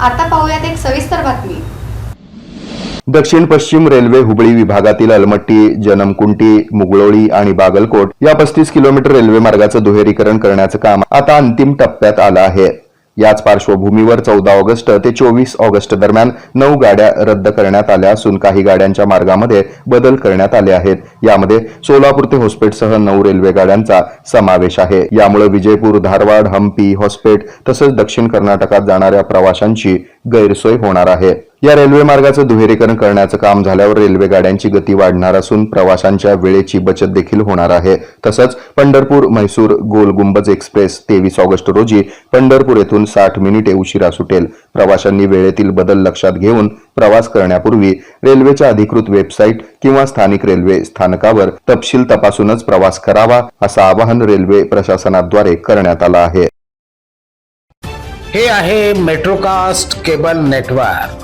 आता पाहूयात एक सविस्तर बातमी. दक्षिण पश्चिम रेल्वे हुबळी विभागातील अलमट्टी जनमकुंटी मुगळोळी आणि बागलकोट या पस्तीस किलोमीटर रेल्वे मार्गाचं दुहेरीकरण करण्याचं काम आता अंतिम टप्प्यात आलं आहे. याच पार्श्वभूमीवर चौदा ऑगस्ट ते चोवीस ऑगस्ट दरम्यान नऊ गाड्या रद्द करण्यात आल्या असून काही गाड्यांच्या मार्गामध्ये बदल करण्यात आले आहेत. यामध्ये सोलापूर ते होस्पेटसह नऊ रेल्वे गाड्यांचा समावेश आहे. यामुळे विजयपूर धारवाड हम्पी हॉस्पेट तसंच दक्षिण कर्नाटकात जाणाऱ्या प्रवाशांची गैरसोय होणार आहे. या रेल्वे मार्गाचं दुहेरीकरण करण्याचं काम झाल्यावर रेल्वे गाड्यांची गती वाढणार असून प्रवाशांच्या वेळेची बचत देखील होणार आहे. तसंच पंढरपूर म्हैसूर गोल गुंबज एक्सप्रेस तेवीस ऑगस्ट रोजी पंढरपूर येथून साठ मिनिटे उशिरा सुटेल. प्रवाशांनी वेळेतील बदल लक्षात घेऊन प्रवास करण्यापूर्वी रेल्वेच्या अधिकृत वेबसाईट किंवा स्थानिक रेल्वे स्थानकावर तपशील तपासूनच प्रवास करावा असं आवाहन रेल्वे प्रशासनाद्वारे करण्यात आलं आहे. हे आहे मेट्रोकास्ट केबल नेटवर्क.